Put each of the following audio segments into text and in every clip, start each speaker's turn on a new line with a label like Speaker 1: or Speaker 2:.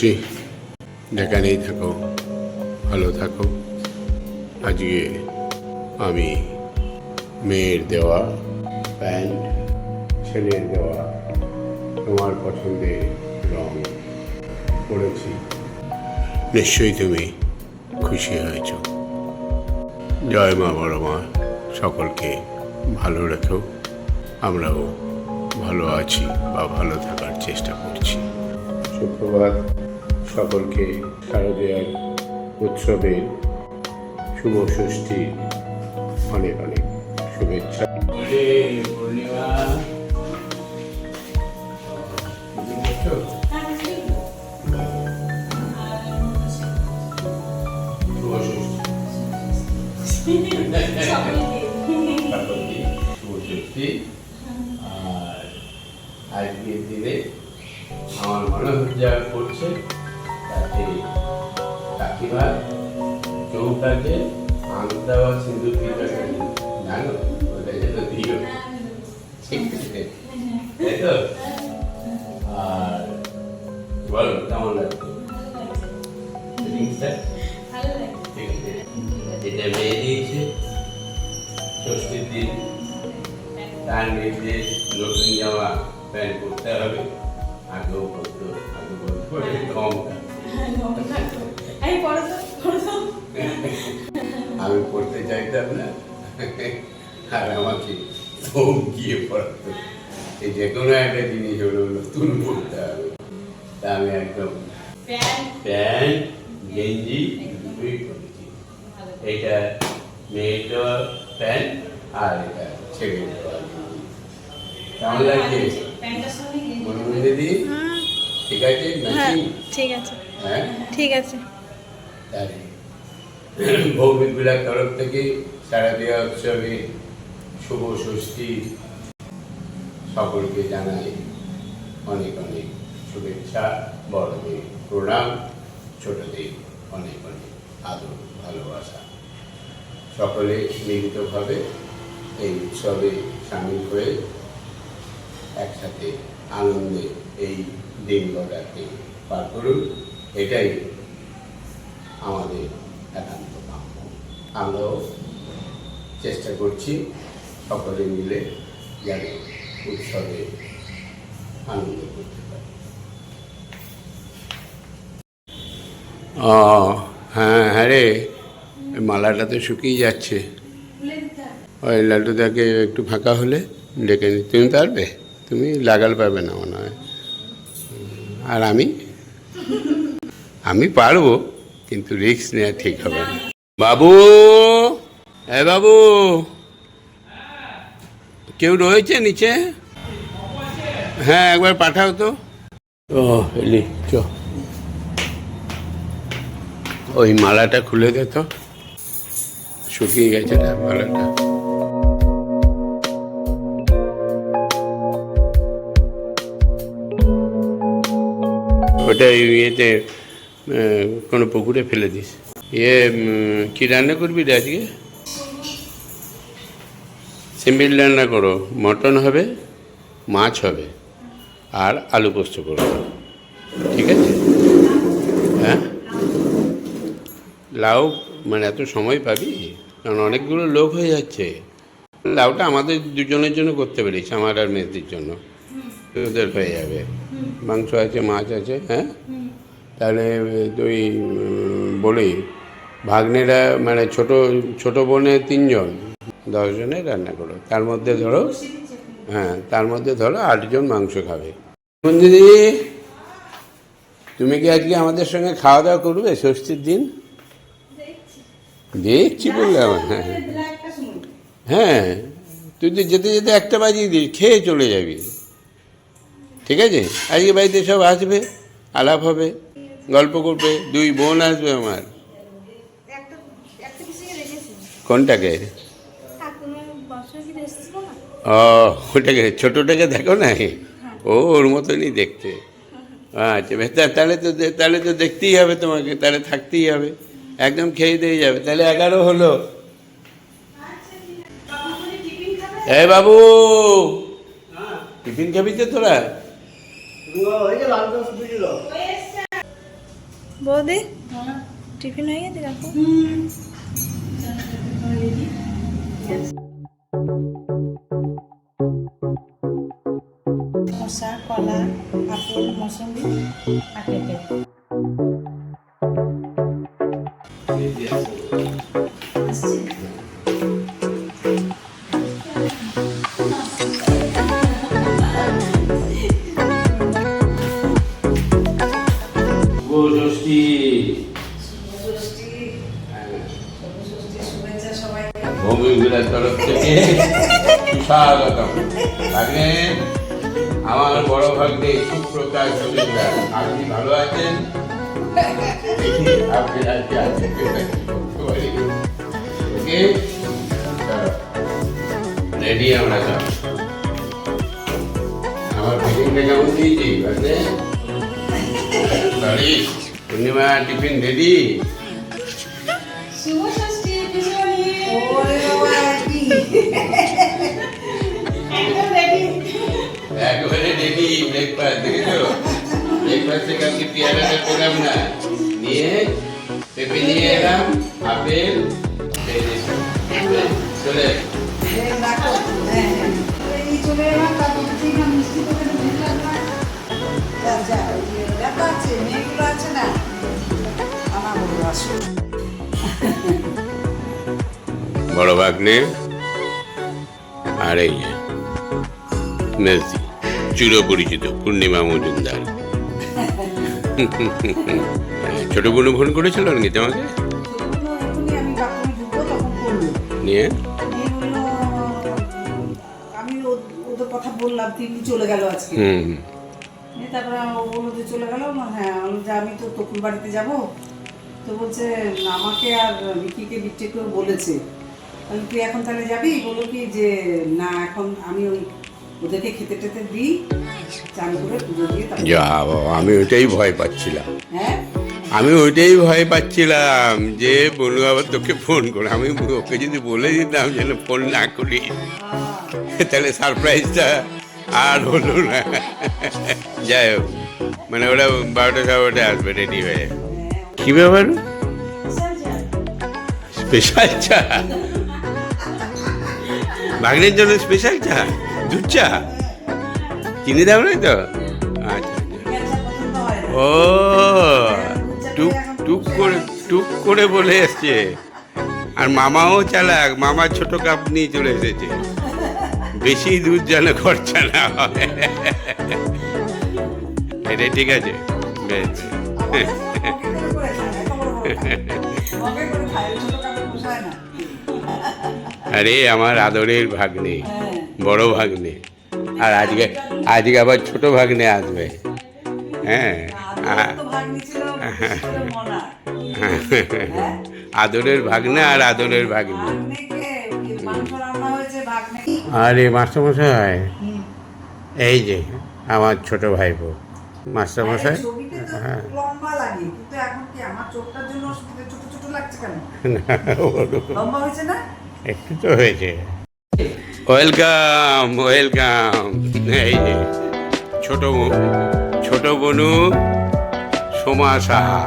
Speaker 1: ষষ্ঠী যেখানেই থাকো ভালো থাকো আজকে আমি মেয়ের দেওয়া প্যান্ট ছেলের দেওয়া তোমার পছন্দের রং পড়েছি নিশ্চয়ই তুমি খুশি হয়েছ জয় মা বড় মা সকলকে ভালো রেখো আমরাও ভালো আছি বা ভালো থাকার চেষ্টা করছি সুপ্রভাত সকলকে শারদীয়ার উৎসবের শুভ ষষ্ঠী অনেক অনেক শুভেচ্ছা। আর আজকের দিনে আমার মনে হচ্ছে কাকিমা চৌকাতে আংটা বা সিঁদুর দিতে জানো? ওটা যেন দিও ঠিক আছে, তাই তো? আর বলো, কেমন আছে এটা মেয়ে দিয়েছে, ষষ্ঠীর দিন, তার নির্দেশ নতুন জামা প্যান্ট পরতে হবে। আগেও করতো আগে বলতো কম আমি পড়তে চাইতাম না। আর আমাকে ধমকিয়ে পড়াতো। এই যে কোনো একটা জিনিস হলো নতুন পড়তে হবে। তা আমি একদম প্যান্ট। গেঞ্জি দুটোই পরেছি এটা মেয়েটা প্যান্ট আর এটা ছেলে কেমন লাগছে? মনে দিদি। ঠিক আছে
Speaker 2: হ্যাঁ ঠিক আছে।
Speaker 1: হ্যাঁ?
Speaker 2: ঠিক আছে।
Speaker 1: তাই ভৌমিক বিলার তরফ থেকে শারদীয় উৎসবে শুভ ষষ্ঠী সকলকে জানাই অনেক অনেক শুভেচ্ছা, বড়দের প্রণাম, ছোটদের অনেক অনেক আদর, ভালোবাসা। সকলে মিলিতভাবে এই উৎসবে সামিল হয়ে একসাথে আনন্দে এই দিন গড়াকে পার করুন। এটাই আমাদের একান্ত কাম্য। আমরাও চেষ্টা করছি সকলে মিলে যেন উৎসবে আনন্দ করতে পারি। হ্যাঁ হ্যাঁ রে মালাটা তো শুকিয়ে যাচ্ছে। ওই লাড্ডুদাকে একটু ফাঁকা হলে ডেকে নি। তুমি পারবে? তুমি লাগাল পাবে না মনে হয়। আর আমি? আমি পারব। কিন্তু রিস্ক নেওয়া ঠিক হবে না। বাবু! হ্যাঁ বাবু! কেউ রয়েছে নিচে? হ্যাঁ একবার পাঠাও তো। ও, এলি, চ। ওই মালাটা খুলে দে তো। শুকিয়ে গেছে না মালাটা? ওটা ইয়েতে কোনো পুকুরে ফেলে দিস। ইয়ে কি রান্না করবি রে আজকে? সিম্পল রান্না করো। মটন হবে, মাছ হবে, আর আলু পোস্ত করো ঠিক আছে? হ্যাঁ? লাউ মানে এত সময় পাবি? কারণ অনেকগুলো লোক হয়ে যাচ্ছে। লাউটা আমাদের দুজনের জন্য করতে পারিস আমার আর মেয়েদের জন্য। ওদের হয়ে যাবে। মাংস আছে, মাছ আছে হ্যাঁ? তাহলে তুই বলি, ভাগ্নেরা মানে ছোট ছোট বোনে তিনজন দশজনের রান্না করো। তার মধ্যে ধরো হ্যাঁ তার মধ্যে ধরো আটজন মাংস খাবে। দিদি, তুমি কি আজকে আমাদের সঙ্গে খাওয়া দাওয়া করবে ষষ্ঠীর দিন? দেখছি বললাম হ্যাঁ হ্যাঁ। তুই তো যেতে যেতে একটা বাজিয়ে দিস খেয়ে চলে যাবি। ঠিক আছে? আজকে বাড়িতে সব আসবে, আলাপ হবে। গল্প করবে দুই বোন আসবে আমার।
Speaker 2: একটা একটা কিছু রেখেছি
Speaker 1: কোনটাকে? ও ওটাকে ছোটোটাকে দেখো না ও ওর মতনই দেখতে। আচ্ছা বেশ তাহলে তো তাহলে তো দেখতেই হবে তোমাকে তাহলে থাকতেই হবে। একদম খেয়ে দিয়ে যাবে। তাহলে এগারো হলো। এ বাবু! টিফিন খাবি তো তোরা?
Speaker 2: বৌদি টিফিন হয়ে গেছে কাকু
Speaker 3: শসা কলা আপেল মৌসুমি আপেল
Speaker 1: ষষ্ঠী সুস্বাগতম ভাগ্নে আমার বড় ভাগ্নে সুপ্রকাশ ভৌমিকরা আপনি ভালো আছেন? আপনি আজকে ওকে? রেডি আমরা সব আমার টিফিনটা কেমন দিয়েছি পূর্ণিমা টিফিন রেডি ব্রেকফাস্ট দেখেছ ব্রেকফাস্টে কালকে পেয়ারাটা পেলাম না নিয়ে পেঁপে নিয়ে এলাম আপেল চলে
Speaker 3: বড়
Speaker 1: ভাগ্নে আর এই যে মেসি চির পরিচিত পূর্ণিমা মজুমদার। ছোট বোনু ফোন করেছিল নাকি তোমাকে? নিয়ে?
Speaker 3: আমি ওদের কথা বললাম তিনি চলে গেল আজকে।
Speaker 1: হুম।
Speaker 3: তারপরে চলে গেল হ্যাঁ আমি যে আমি তো বাড়িতে যাব। তো বলছে আমাকে আর বিট্টেকেও বলেছে। তুই এখন তাহলে যাবি? কি যে না এখন আমি ওই ওদেরকে খেতে টেতে দিই চান করে পুজো দিয়ে
Speaker 1: যা বাবা আমি ওইটাই ভয় পাচ্ছিলাম।
Speaker 3: হ্যাঁ?
Speaker 1: আমি ওইটাই ভয় পাচ্ছিলাম যে বলু আবার তোকে ফোন করে। আমি ওকে যদি বলে দিতাম যেন ফোন না করি তাহলে সারপ্রাইজটা আর হলো না। যাই হোক মানে ওরা বারোটা সাড়ে আসবে রেডি হয়ে। কি ব্যাপার? স্পেশাল চা? ভাগ্নের জন্য স্পেশাল চা? দুধ চা চিনি দাও নাই তো? আচ্ছা আচ্ছা। ও, টুক টুক করে টুক করে বলে এসছে। আর মামাও চালাক, মামা ছোট কাপ নিয়ে চলে এসেছে। বেশি দুধ যেন খরচা না হয়। এটা ঠিক আছে, বেশ। আরে, আমার আদরের ভাগ্নে।
Speaker 3: হ্যাঁ।
Speaker 1: বড় ভাগ্নে আর আজকে আজকে আবার ছোট ভাগ্নে আসবে হ্যাঁ।
Speaker 3: হ্যাঁ?
Speaker 1: আদরের ভাগ্নে আর আদরের ভাগ্নি। আরে মাস্টারমশাই এই যে আমার ছোট ভাইপো মাস্টারমশাই হ্যাঁ? একটু তো হয়েছে ওয়েলকাম ওয়েলকাম এই ছোট ছোট বনু সোমা সাহা।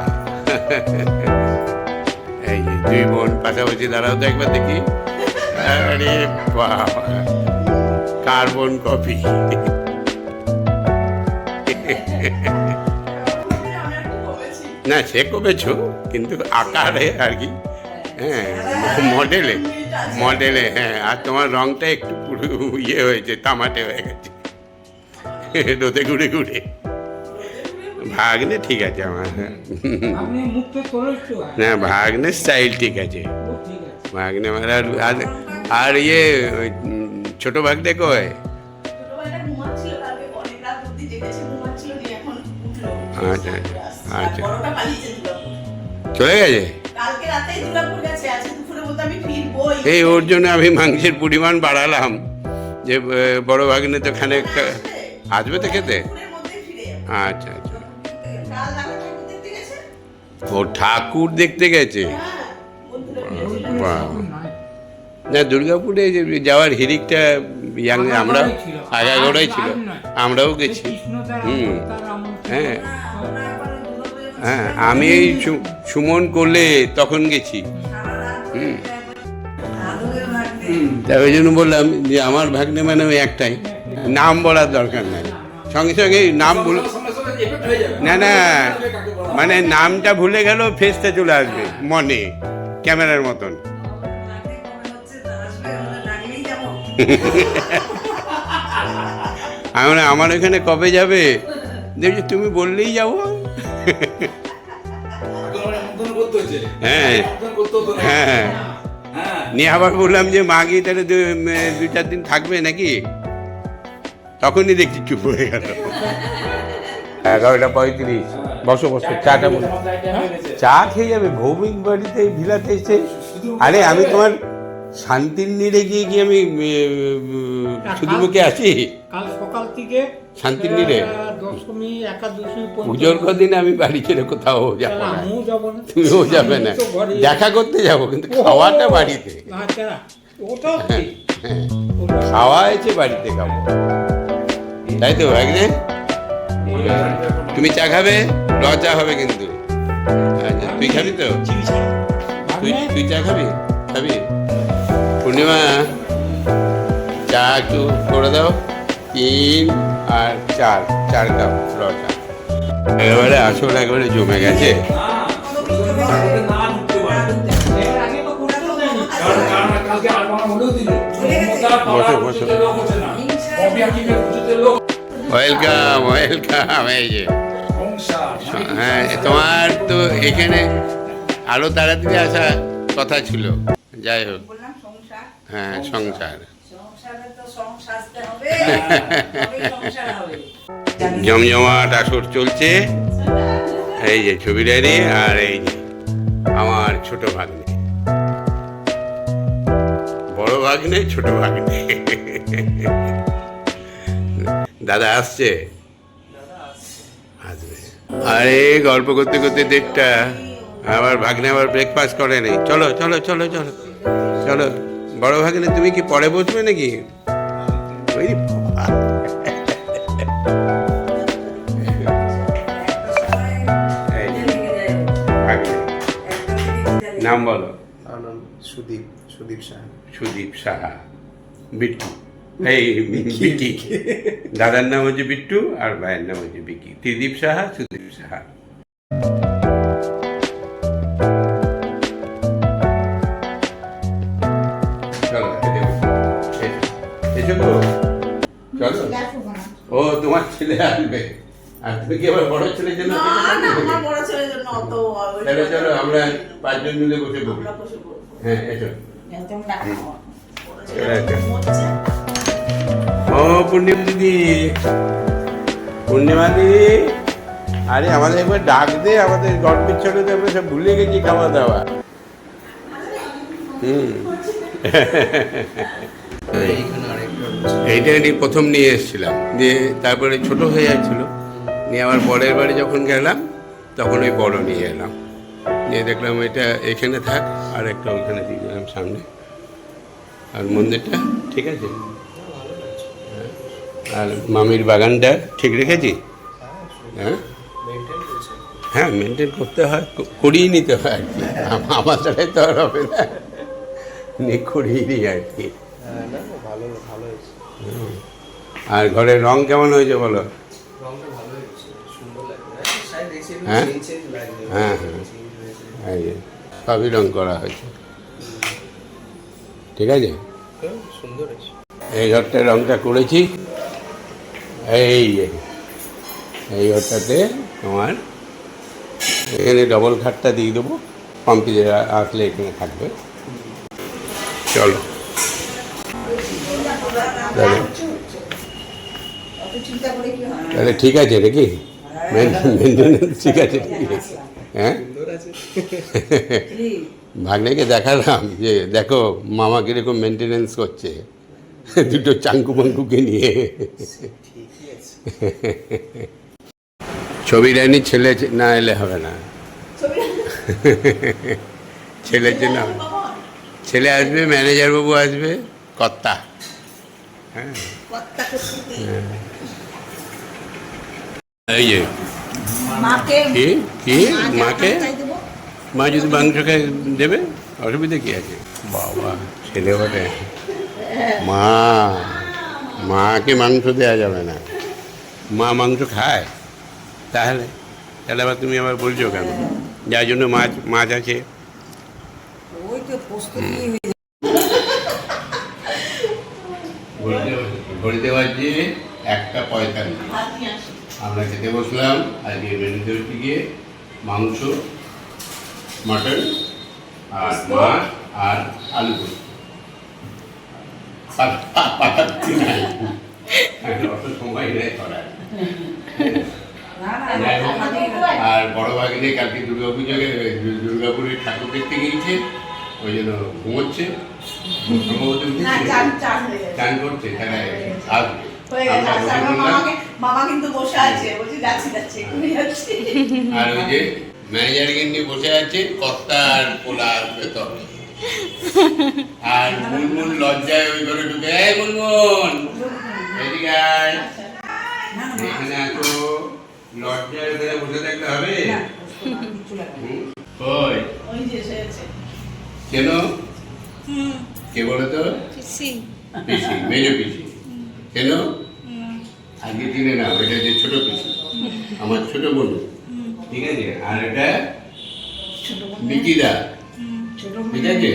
Speaker 1: এই দুই বোন পাশাপাশি দাঁড়াও তো একবার দেখি। আরে বাবা কার্বন কপি না, সে কমেছো কিন্তু আকারে আর কি। হ্যাঁ মডেলে মডেলে হ্যাঁ আর তোমার রংটা একটু পুরো ইয়ে হয়েছে তামাটে হয়ে গেছে। রোদে ঘুরে ঘুরে। ভাগ্নে ঠিক আছে আমার হ্যাঁ। না ভাগ্নে স্টাইল ঠিক আছে। ভাগ্নে আমার আর আর- আর ইয়ে ছোট ভাগ্নে কয়?
Speaker 2: রাত
Speaker 1: আচ্ছা আচ্ছা। আচ্ছা চলে গেছে?
Speaker 2: কালকে রাতেই
Speaker 1: এই ওর জন্য আমি মাংসের পরিমাণ বাড়ালাম। যে বড় ভাগ্নে তো খানিক আসবে তো? খেতে? আচ্ছা আচ্ছা। ও ঠাকুর দেখতে গেছে?
Speaker 2: হ্যাঁ।
Speaker 1: না দুর্গাপুরে যাওয়ার হিরিকটা ইয়াং আমরা
Speaker 4: আগাগোড়াই ছিল।
Speaker 1: ছিল। আমরাও গেছি। হুম। হ্যাঁ। হ্যাঁ আমি সুমন করলে তখন গেছি। তা ওই জন্য বললাম যে আমার ভাগ্নে মানে ওই একটাই। নাম বলার দরকার নাই। সঙ্গে সঙ্গে নাম ভুল না না মানে নামটা ভুলে গেলেও ফেসটা চলে আসবে, মনে, ক্যামেরার মতন।
Speaker 3: আমরা
Speaker 1: আমার এখানে কবে যাবে? দেখছি তুমি বললেই যাব। হ্যাঁ। হ্যাঁ। নিয়ে আবার বললাম যে মা গিয়ে তাহলে দু চার দিন থাকবে নাকি? তখনই দেখছি চুপ হয়ে গেল। এগারোটা পঁয়ত্রিশ। বসো বসো চাটা বলো চা খেয়ে যাবে ভৌমিক বাড়িতে ভিলাতে এসে? আরে আমি তোমার শান্তির নীড়ে গিয়ে কি আমি শুধু মুখে আছি?
Speaker 4: কাল সকাল থেকে
Speaker 1: শান্তির নীড়ে?
Speaker 4: আহ, দশমী একাদশী
Speaker 1: পুজোর কদিন আমি বাড়ি ছেড়ে কোথাও যাব না তুমিও যাবে না। দেখা করতে যাব কিন্তু খাওয়াটা বাড়িতে।
Speaker 4: ঠিক
Speaker 1: হ্যাঁ খাওয়া হয়েছে বাড়িতে খাব। তাই তো একদিন তুমি চা খাবে? র চা হবে কিন্তু। আচ্ছা তুই খাবি তো? তুই তুই চা খাবি? খাবি? পূর্ণিমা, চা একটু করে দাও। তিন আর চার চার কাপ র চা। একেবারে আসল, একেবারে জমে গেছে। ওয়েলকাম ওয়েলকাম এই যে। হ্যাঁ তোমার তো এখানে আরও তাড়াতাড়ি আসার কথা ছিল। যাই হোক। হ্যাঁ সংসার। জমজমাট আসর চলছে। এই যে ছবি ডায়েরি আর এই যে আমার ছোট ভাগ্নে। বড় ভাগ্নে ছোট ভাগ্নে। দাদা আসছে? আসবে। আরে গল্প করতে করতে দেড়টা। আবার ভাগ্নে আবার ব্রেকফাস্ট করে নেই। চলো চলো চলো চলো চলো। বড় ভাগ্নে তুমি কি পরে বসবে নাকি? নাম বলো।
Speaker 5: সুদীপ সুদীপ সাহা।
Speaker 1: সুদীপ সাহা। বিট্টু। এই বিকি দাদার নাম হচ্ছে বিট্টু আর ভাইয়ের নাম হচ্ছে বিকি। ত্রিদীপ সাহা তুমি কি আবার বড় ছেলের জন্য
Speaker 2: না না আমার বড় ছেলের জন্য অত
Speaker 1: তাহলে চলো আমরা পাঁচজন মিলে বসে
Speaker 2: আমরা পড়ব।
Speaker 1: হ্যাঁ এসো।
Speaker 2: আমার। ঘুমোচ্ছে।
Speaker 1: ও পূর্ণিমা দিদি। পূর্ণিমা দিদি। আরে আমাদের একবার ডাক দে আমাদের গল্পের ছোটতে আমরা সব ভুলে গেছি খাওয়া দাওয়া। হুম। এইটা প্রথম নিয়ে এসেছিলাম। দিয়ে তারপরে ছোট হয়ে যাচ্ছিল। নিয়ে আমার বরের বাড়ি যখন গেলাম তখন ওই বড় নিয়ে এলাম। নিয়ে দেখলাম এটা এখানে থাক আর একটা ওইখানে দিয়ে দিলাম সামনে। আর মন্দিরটা ঠিক আছে? হ্যাঁ। আর মামির বাগানটা ঠিক রেখেছি? হ্যাঁ? হ্যাঁ মেনটেন করতে হয় করিয়ে নিতে হয় আর কি। আম- আমার দ্বারাই তো আর হবে না। নিয়ে করিয়ে নিই আর কি।
Speaker 5: হ্যাঁ।
Speaker 1: আর ঘরের রং কেমন হয়েছে বলো?
Speaker 5: হ্যাঁ? change
Speaker 1: হ্যাঁ, হ্যাঁ। এই সবই রং করা হয়েছে। ঠিক আছে?
Speaker 5: হ্যাঁ।
Speaker 1: এই ঘরটার রংটা করেছি। এই এই ঘরটাতে তোমার এখানে ডবল খাটটা দিয়ে দেবো। পাম্পিদের আসলে এখানে থাকবে। চলো।
Speaker 2: হয়
Speaker 1: তাহলে ঠিক আছে নাকি? ঠিক আছে হ্যাঁ
Speaker 5: আছে।
Speaker 1: ভাগ্নেকে দেখালাম যে দেখো মামা কীরকম মেনটেনেন্স করছে। দুটো চাঙ্কু মাঙ্কুকে নিয়ে। ছবি রানি ছেলে না এলে হবে না। ছেলের জন্য ছেলে আসবে ম্যানেজার বাবু আসবে কর্তা। হ্যাঁ। এই যে। কি? কি? মাকে মা যদি মাংস খায় দেবে অসুবিধা কি আছে? বাবা ছেলে বটে। মা মাকে মাংস দেওয়া যাবে না। মা মাংস খায়। তাহলে তাহলে আবার তুমি আবার বলছো কেন? যার জন্য মাছ মাছ আছে।
Speaker 3: ওই তো দিয়ে
Speaker 1: ঘড়িতে বাজছে একটা পঁয়তাল্লিশ আমরা খেতে বসলাম আজকে মেনুতে হচ্ছে গিয়ে মাংস মাটন আর মাছ আর আলু পোস্ত। পাঠাচ্ছি না। অত সময় নেই করার। আর বড় ভাগিনে কালকে দুর্গা পুজোকে দুর্গাপুরের ঠাকুর দেখতে গিয়েছে ওই জন্য ঘুমোচ্ছে। সম্ভবত
Speaker 2: চান
Speaker 1: করছে তাহলে আসবে আমরা
Speaker 2: মামা কিন্তু বসে আছে বলছি যাচ্ছি যাচ্ছি এক্ষুনি যাচ্ছি।
Speaker 1: আর ওই যে ম্যানেজারকে নিয়ে বসে আছে কর্তা আর পোলার ভেতরে। আর মুনমুন লজ্জায় ওই ঘরে ঢুকে এই মুনমুন এদিকে আয়। এখানে আসো লজ্জায় ওখানে বসে থাকলে হবে? কই?
Speaker 2: ওই যে এসেছে
Speaker 1: কেন? কে বলো তো পিসি মেজো পিসি। কেন? আজকে দিনে না ওইটা যে ছোট পিসি আমার ছোট বোন। ঠিক আছে? আর এটা
Speaker 2: ছোট
Speaker 1: নিকিদা ঠিক আছে?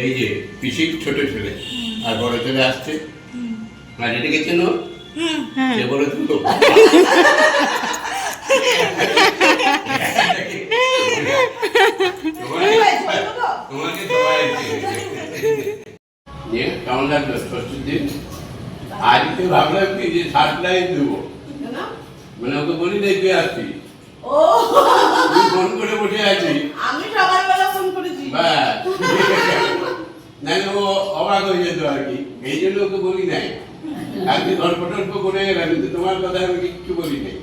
Speaker 1: এই যে পিসির ছোট ছেলে। আর বড় ছেলে আসছে। আর এটাকে চেন কে বলে তো। তোমাকে সবাই কেমন লাগল? ষষ্ঠীর দিন? আজকে ভাবলাম কি যে সাপ্লাই দেবো।
Speaker 2: না?
Speaker 1: মানে ওকে বলি নাই তুই আসবি ফোন করে বসে আছি।
Speaker 2: আমি সকালবেলা ফোন করেছি।
Speaker 1: নাই ও অবাক হয়ে যেত আর কি। এই জন্য ওকে বলি নাই। আজকে গল্প টল্প করে গেলাম কিন্তু তোমার কথা আমি কিচ্ছু বলি নাই।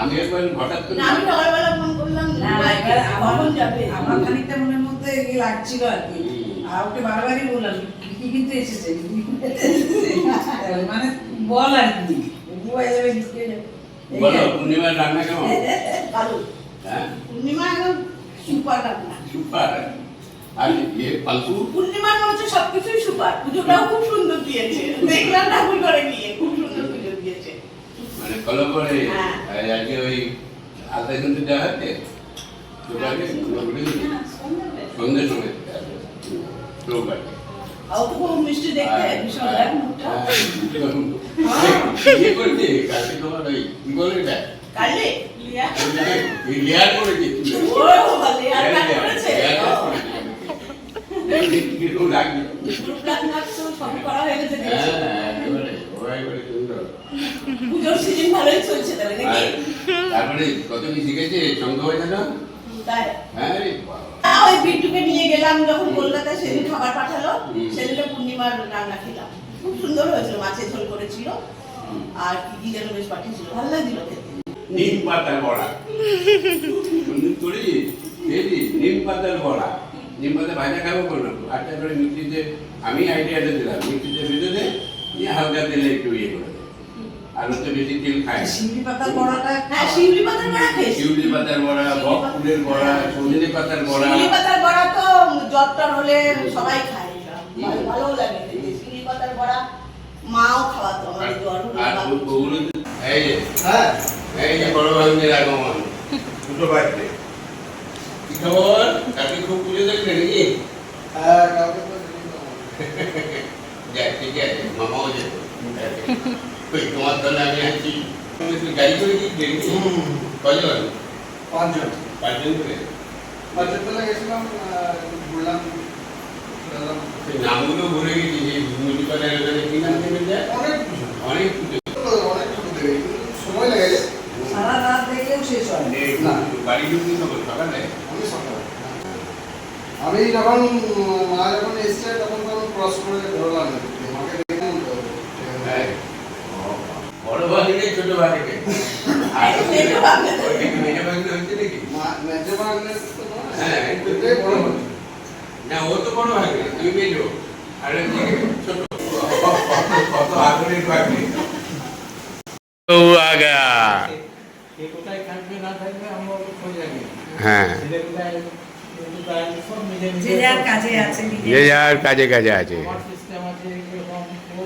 Speaker 1: আমি একবার হঠাৎ করে
Speaker 2: আমি সকালবেলা ফোন করলাম
Speaker 3: না, এবার আমার
Speaker 2: যাবে?
Speaker 3: আমার খানিকটা মনের মধ্যে লাগছিল আর কি। আর ওকে বারবারই বললাম কিন্তু এসেছে। মানে বল আর কি।
Speaker 1: বলো পূর্ণিমার রান্না কেমন?
Speaker 2: ভালো।
Speaker 1: হ্যাঁ?
Speaker 2: পূর্ণিমা সুপার রান্না।
Speaker 1: সুপার? আর ইয়ে
Speaker 2: পূর্ণিমার মনে সবকিছুই সুপার। পুজোটাও খুব সুন্দর দিয়েছে। দেখলাম ঠাকুর ঘরে গিয়ে খুব সুন্দর পুজো দিয়েছে।
Speaker 1: মানে করে
Speaker 2: হ্যাঁ।
Speaker 1: আজকে ওই আধা কিন্তু দেওয়া সুপারে সন্ধ্যে সময় রোববার
Speaker 2: মিষ্টি দেখতে ভীষণ মুখটা কালে
Speaker 1: করেছে?
Speaker 2: হয়ে।
Speaker 1: হ্যাঁ আর
Speaker 2: নাকি
Speaker 1: তারপরে কত কি শিখেছে?
Speaker 2: তাই?
Speaker 1: হ্যাঁ।
Speaker 2: আহ, ওই বিট্টুকে নিয়ে গেলাম যখন কলকাতায় সেদিন খাবার পাঠালো। সেদিনটা পূর্ণিমার রান্না খেলাম। খুব সুন্দর হয়েছিল মাছের ঝোল করেছিল, আর কি কি যেন বেশ পাঠিয়েছিল, ভালো লাগছিল
Speaker 1: নিম পাতার বড়া। করে নিম পাতার বড়া। নিম পাতা ভাজা খাব কোনো আটটা করে মিক্সিতে আমি আইডিয়াটা দিলাম মিক্সিতে ভেজে দে হালকা তেলে একটু ইয়ে করে আর ওতে বেশি তেল খায়। না।
Speaker 3: শিউলি পাতার বড়াটা
Speaker 2: হ্যাঁ শিউলি পাতার বড়া খেয়েছি
Speaker 1: শিউলি পাতার বড়া বক ফুলের বড়া সজনে পাতার বড়া।
Speaker 2: শিউলি পাতার বড়া তো জ্বরটা হলে সবাই খায়। ভালো লাগে। শিউলি পাতার বড়া মাও খাওয়াতো
Speaker 1: আর
Speaker 2: আমাদের জ্বর
Speaker 1: আর ওগুলো এই যে
Speaker 5: হ্যাঁ।
Speaker 1: এই যে বড় ভাগ্নের আগমন। দুটো বাড়িতে কি খবর? কালকে খুব পুজো দেখলে নাকি?
Speaker 5: হ্যাঁ কাউকে তো দেখি
Speaker 1: যাক ঠিক আছে মামাও যেত। ওই তোমার দলে আমি আছি। তুমি গাড়ি করে কি দেখি
Speaker 5: হুম,
Speaker 1: কজন
Speaker 5: পাঁচজন।
Speaker 1: পাঁচজন করে?
Speaker 5: পাঁচজন বেলা গেছিলাম ঘুরলাম
Speaker 1: সেই নামগুলো ভুলে গেছি যে মুনিপাড়ার ওখানে কি নাম দেবে যায়
Speaker 5: অনেক কিছু
Speaker 1: অনেক
Speaker 5: অনেক সময় লেগে।
Speaker 3: সারা রাত দেখলেও শেষ হয় না।
Speaker 1: মানে বাড়ি ঢুকতে হবে সকালে
Speaker 5: আমি সকালে। আমি যখন মা যখন এসছে তখন তো আমি ক্রস করে ধরলাম এদিকে।
Speaker 1: ছোট।
Speaker 5: বাটিকে
Speaker 1: হ্যাঁ। আর
Speaker 3: কাজে
Speaker 1: কাজে আছে।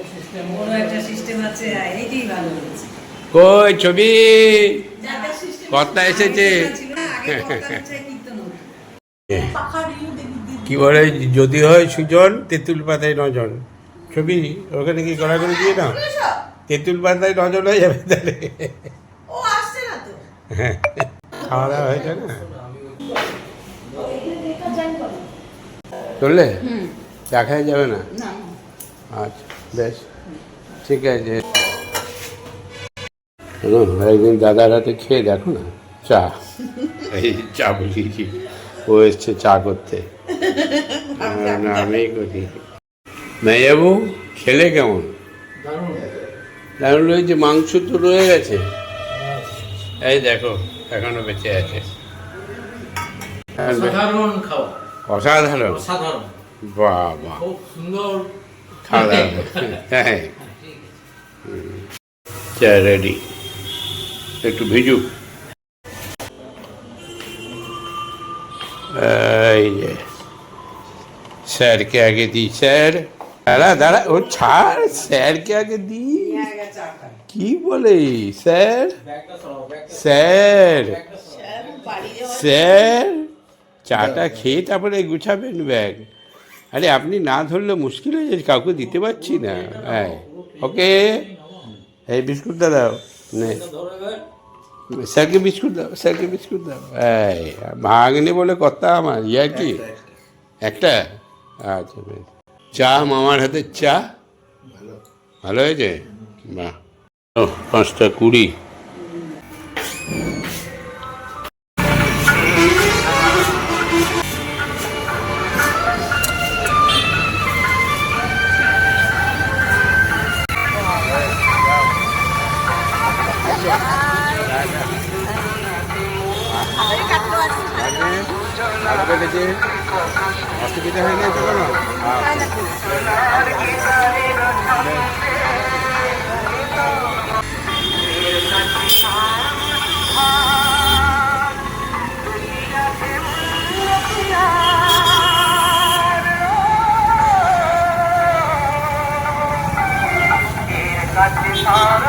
Speaker 4: সিস্টেম আছে সিস্টেম
Speaker 3: আছে। এইটাই ভালো
Speaker 1: কই ছবি? কর্তা এসেছে। কি বলে? যদি হয় সুজন তেঁতুল পাতায় নজন। ছবি ওখানে কি করা করে দিয়ে না তেঁতুল পাতায় নজন হয়ে যাবে তাহলে। হ্যাঁ। খাওয়া দাওয়া হয়েছে না? চললে? চা খাওয়া যাবে না। আচ্ছা বেশ। ঠিক আছে। একদিন দাদার হাতে খেয়ে দেখো না চা। এই চা বসিয়েছি। ও এসছে চা করতে। না আমি করি। মেয়াবু খেলে কেমন?
Speaker 4: দারুণ।
Speaker 1: দারুণ রয়েছে মাংস তো রয়ে গেছে। এই দেখো এখনও বেঁচে আছে।
Speaker 4: খাওয়া।
Speaker 1: অসাধারণ।
Speaker 4: সাধারণ
Speaker 1: বাহ বাহ
Speaker 4: খুব সুন্দর।
Speaker 1: খাওয়া দাওয়া। হ্যাঁ। চা রেডি। একটু ভিজুক এই যে স্যারকে আগে দিই স্যার। দাঁড়া দাঁড়া ও ছাড় স্যারকে আগে দিই। কি বলে স্যার? স্যার।
Speaker 2: স্যার,
Speaker 1: চাটা খেয়ে তারপরে গুছাবেন ব্যাগ। আরে আপনি না ধরলে মুশকিল হয়ে যাচ্ছে কাউকে দিতে পারছি না। হ্যাঁ ওকে? এই
Speaker 4: ধরে এবার
Speaker 1: স্যারকে বিস্কুট দাও স্যারকে বিস্কুট দাও। এই ভাগনি বলে কথা আমার ইয়া কি? একটা আচ্ছা বেশ। চা মামার হাতে চা? ভালো। হয়েছে? বাহ। পাঁচটা কুড়ি। ভালো কেটেছে অসুবিধা হয়নি তো কোনো
Speaker 6: সার